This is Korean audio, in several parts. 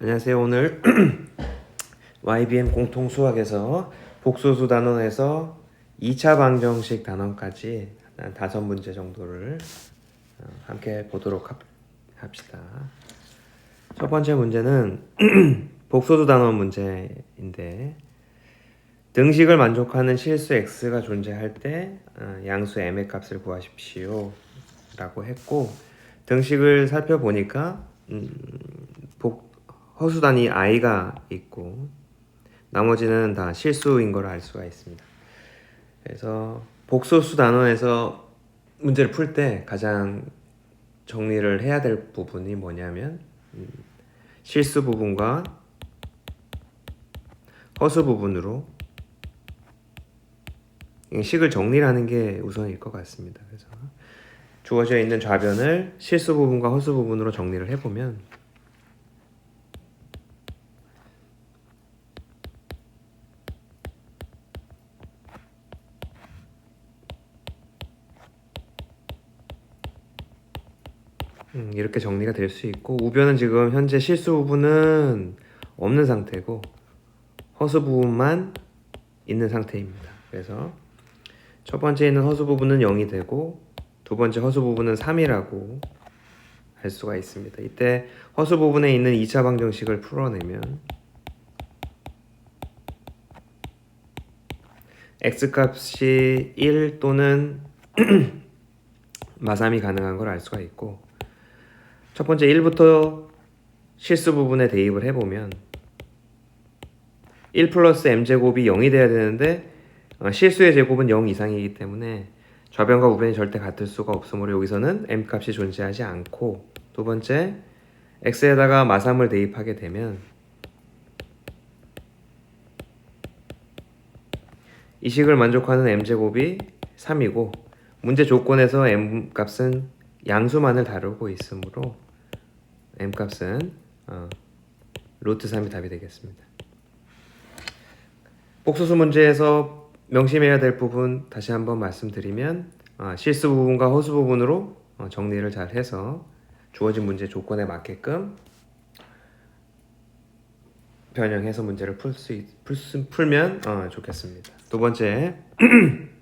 안녕하세요. 오늘 YBM 공통 수학에서 복소수 단원에서 2차 방정식 단원까지 한 다섯 문제 정도를 어, 함께 보도록 합, 합시다. 첫 번째 문제는 복소수 단원 문제인데 등식을 만족하는 실수 x가 존재할 때 어, 양수 m의 값을 구하십시오 라고 했고 등식을 살펴보니까 음, 복, 허수단이 i가 있고 나머지는 다 실수인 걸 알 수가 있습니다. 그래서 복소수 단원에서 문제를 풀 때 가장 정리를 해야 될 부분이 뭐냐면 음, 실수 부분과 허수 부분으로 이 식을 정리를 하는 게 우선일 것 같습니다. 그래서 주어져 있는 좌변을 실수 부분과 허수 부분으로 정리를 해보면 음, 이렇게 정리가 될 수 있고 우변은 지금 현재 실수 부분은 없는 상태고 허수 부분만 있는 상태입니다. 그래서 첫 번째 있는 허수 부분은 0이 되고 두 번째 허수 부분은 3이라고 할 수가 있습니다. 이때 허수 부분에 있는 2차 방정식을 풀어내면 x 값이 1 또는 마삼이 가능한 걸 알 수가 있고 첫 번째 1부터 실수 부분에 대입을 해보면 1 플러스 m제곱이 0이 돼야 되는데 어, 실수의 제곱은 0 이상이기 때문에 좌변과 우변이 절대 같을 수가 없으므로 여기서는 m 값이 존재하지 않고 두 번째 x에다가 마삼을 대입하게 되면 이 식을 만족하는 m제곱이 3이고 문제 조건에서 m 값은 양수만을 다루고 있으므로 m 값은 어, 루트 3이 답이 되겠습니다. 복소수 문제에서 명심해야 될 부분 다시 한번 말씀드리면 어, 실수 부분과 허수 부분으로 어, 정리를 잘 해서 주어진 문제 조건에 맞게끔 변형해서 문제를 풀 수 풀 수, 풀면 어, 좋겠습니다. 두 번째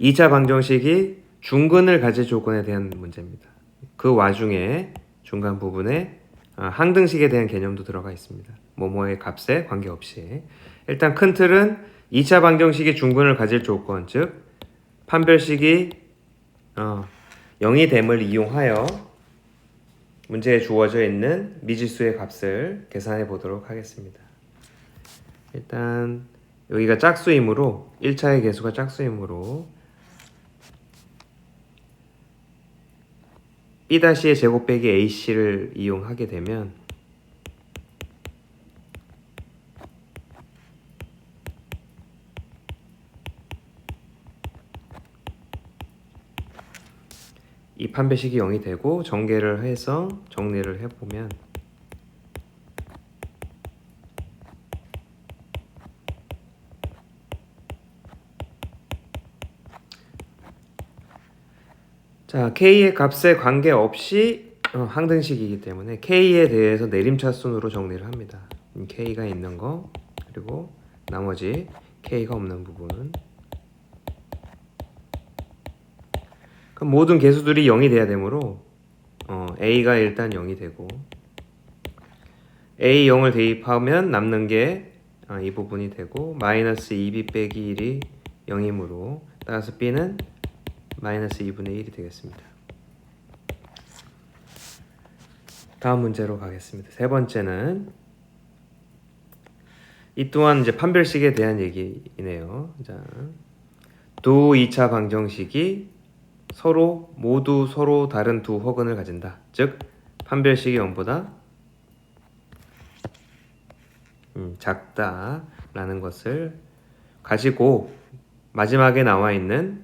2차 방정식이 중근을 가질 조건에 대한 문제입니다. 그 와중에 중간 부분에 아, 항등식에 대한 개념도 들어가 있습니다. 뭐뭐의 값에 관계없이 일단 큰 틀은 2차 방정식이 중근을 가질 조건 즉 판별식이 어, 0이 됨을 이용하여 문제에 주어져 있는 미지수의 값을 계산해 보도록 하겠습니다. 일단 여기가 짝수이므로 1차의 개수가 짝수이므로 B-의 제곱 빼기 AC를 이용하게 되면 이 판별식이 0이 되고 전개를 해서 정리를 해보면 자, K의 값에 관계없이 어, 항등식이기 때문에 K에 대해서 내림차순으로 정리를 합니다. 음, K가 있는 거 그리고 나머지 K가 없는 부분 그럼 모든 개수들이 0이 돼야 되므로 어, A가 일단 0이 되고 A 0을 대입하면 남는 게 이 부분이 되고 마이너스 2B 빼기 1이 0이므로 따라서 B는 마이너스 2분의 1이 되겠습니다. 다음 문제로 가겠습니다. 세 번째는 이 또한 이제 판별식에 대한 얘기이네요. 자, 두 2차 방정식이 서로 모두 서로 다른 두 허근을 가진다. 즉 판별식이 0보다 음, 작다라는 것을 가지고 마지막에 나와 있는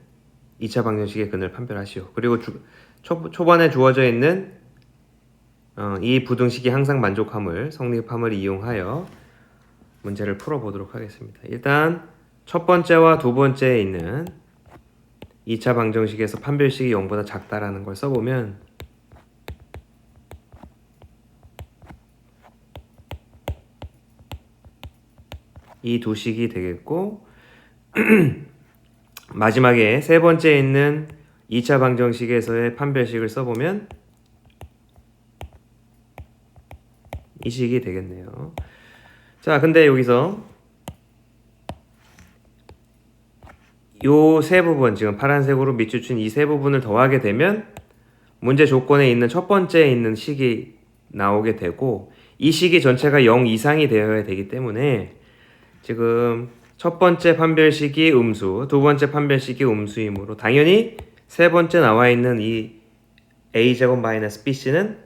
2차 방정식의 근을 판별하시오. 그리고 주, 초, 초반에 주어져 있는 어, 이 부등식이 항상 만족함을 성립함을 이용하여 문제를 풀어보도록 하겠습니다. 일단 첫 번째와 두 번째에 있는 2차 방정식에서 판별식이 0보다 작다라는 걸 써보면 이 두 식이 되겠고 마지막에 세 번째 있는 2차 방정식에서의 판별식을 써보면 이 식이 되겠네요. 자, 근데 여기서 요 세 부분 지금 파란색으로 밑줄친 이 세 부분을 더하게 되면 문제 조건에 있는 첫 번째에 있는 식이 나오게 되고 이 식이 전체가 0 이상이 되어야 되기 때문에 지금 첫 번째 판별식이 음수, 두 번째 판별식이 음수이므로 당연히 세 번째 나와 있는 이 a 제곱 마이너스 bc는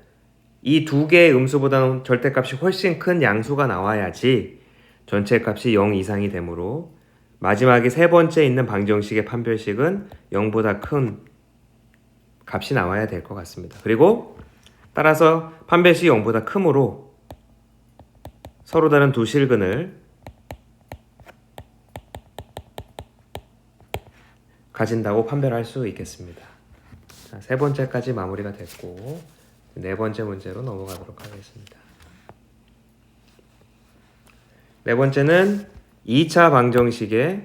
이 두 개의 음수보다는 절대값이 훨씬 큰 양수가 나와야지 전체 값이 0 이상이 되므로 마지막에 세 번째 있는 방정식의 판별식은 0보다 큰 값이 나와야 될 것 같습니다. 그리고 따라서 판별식이 0보다 크므로 서로 다른 두 실근을 가진다고 판별할 수 있겠습니다. 자, 세 번째까지 마무리가 됐고 네 번째 문제로 넘어가도록 하겠습니다. 네 번째는 2차 방정식의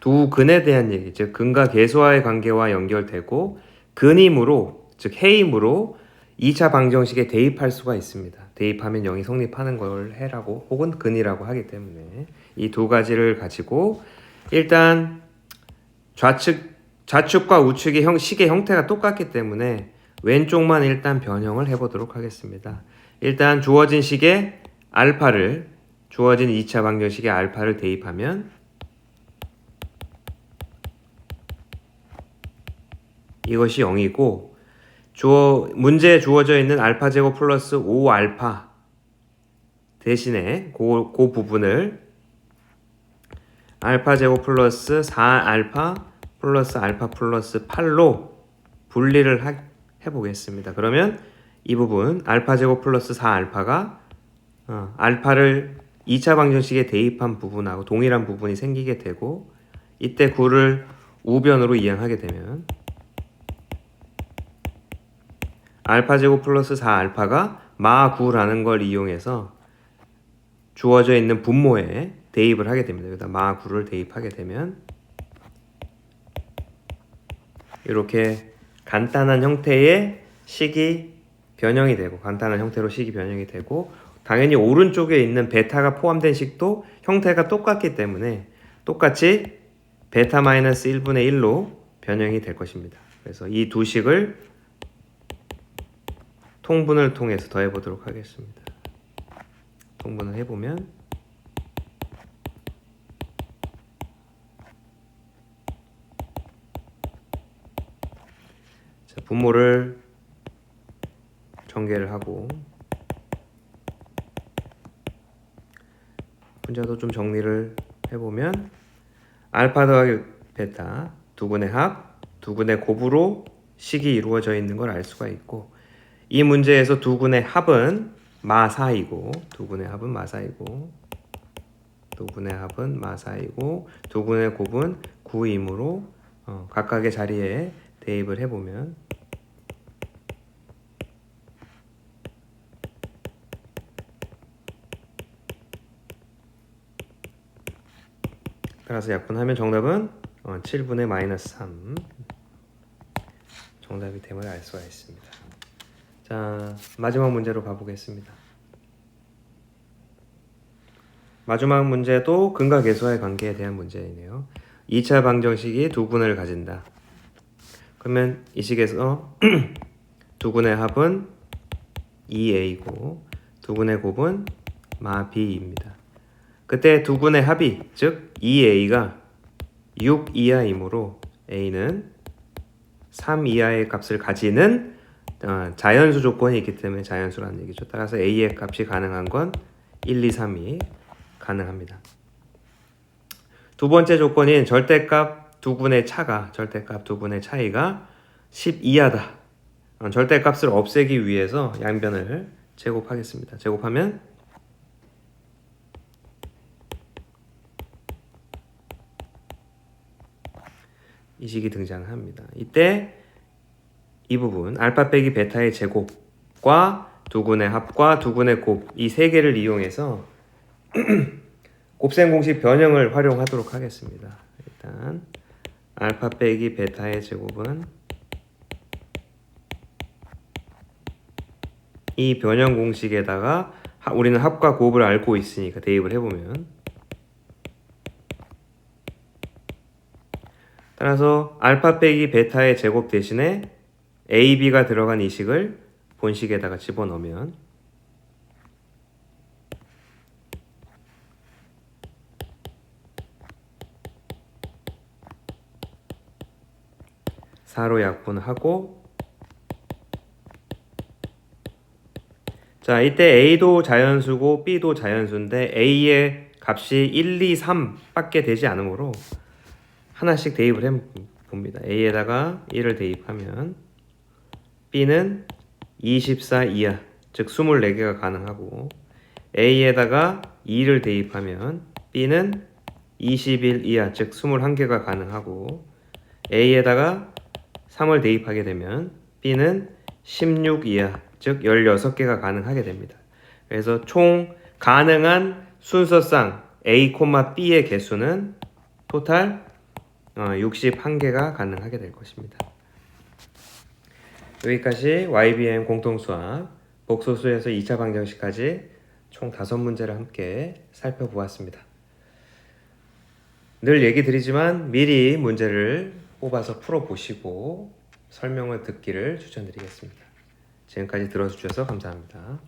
두 근에 대한 얘기, 즉 근과 계수와의 관계와 연결되고 근임으로, 즉 해임으로 2차 방정식에 대입할 수가 있습니다. 대입하면 0이 성립하는 걸 해라고 혹은 근이라고 하기 때문에 이 두 가지를 가지고 일단 좌측 좌측과 우측의 형 식의 형태가 똑같기 때문에 왼쪽만 일단 변형을 해보도록 하겠습니다. 일단 주어진 식에 알파를 주어진 2차 방정식에 알파를 대입하면 이것이 0이고 주어 문제에 주어져 있는 알파 제곱 플러스 5 알파 대신에 그, 그 부분을 알파 제곱 플러스 4 알파 플러스 알파 플러스 8로 분리를 하, 해보겠습니다. 그러면 이 부분 알파 제곱 플러스 4 알파가 어, 알파를 2차 방정식에 대입한 부분하고 동일한 부분이 생기게 되고 이때 9를 우변으로 이항하게 되면 알파 제곱 플러스 4 알파가 마 9라는 걸 이용해서 주어져 있는 분모에 대입을 하게 됩니다. 여기다 마 9를 대입하게 되면 이렇게 간단한 형태의 식이 변형이 되고 간단한 형태로 식이 변형이 되고 당연히 오른쪽에 있는 베타가 포함된 식도 형태가 똑같기 때문에 똑같이 베타 마이너스 1분의 1로 변형이 될 것입니다. 그래서 이 두 식을 통분을 통해서 더해 보도록 하겠습니다. 통분을 해보면 분모를 전개를 하고 분자도 좀 정리를 해보면 알파 더하기 베타 두 분의 합, 두 분의 곱으로 식이 이루어져 있는 걸 알 수가 있고 이 문제에서 두 군의 합은 마사이고 두 군의 합은 마사이고 두 군의 합은 마사이고 두 군의 곱은 9이므로 어, 각각의 자리에 대입을 해보면 따라서 약분하면 정답은 어, 7분의 마이너스 3 정답이 됨을 알 수가 있습니다. 자 마지막 문제로 가보겠습니다. 마지막 문제도 근과 계수와의 관계에 대한 문제이네요. 2차 방정식이 두 군을 가진다. 그러면 이 식에서 두 군의 합은 2a고 두 군의 곱은 마 b입니다. 그때 두 군의 합이 즉 2a가 6 이하이므로 a는 3 이하의 값을 가지는 어, 자연수 조건이 있기 때문에 자연수라는 얘기죠. 따라서 a의 값이 가능한 건 1, 2, 3이 가능합니다. 두 번째 조건인 절대값 두 군의 차가 절대값 두 군의 차이가 10 이하다. 어, 절대값을 없애기 위해서 양변을 제곱하겠습니다. 제곱하면 이 식이 등장합니다. 이때 이 부분 알파 빼기 베타의 제곱과 두 군의 합과 두 군의 곱 이 세 개를 이용해서 곱셈 공식 변형을 활용하도록 하겠습니다. 일단 알파 빼기 베타의 제곱은 이 변형 공식에다가 하- 우리는 합과 곱을 알고 있으니까 대입을 해보면. 따라서 알파 빼기 베타의 제곱 대신에 a, b가 들어간 이 식을 본식에다가 집어넣으면 4로 약분하고 자 이때 A도 자연수고 B도 자연수인데 A의 값이 1, 2, 3밖에 되지 않으므로 하나씩 대입을 해 봅니다. A에다가 1을 대입하면 B는 24 이하 즉 24개가 가능하고 A에다가 2를 대입하면 B는 21 이하 즉 21개가 가능하고 A에다가 3을 대입하게 되면 B는 16 이하, 즉 16개가 가능하게 됩니다. 그래서 총 가능한 순서상 A, B의 개수는 토탈 61개가 가능하게 될 것입니다. 여기까지 YBM 공통수학 복소수에서 2차 방정식까지 총 5문제를 함께 살펴보았습니다. 늘 얘기 드리지만 미리 문제를 뽑아서 풀어보시고 설명을 듣기를 추천드리겠습니다. 지금까지 들어주셔서 감사합니다.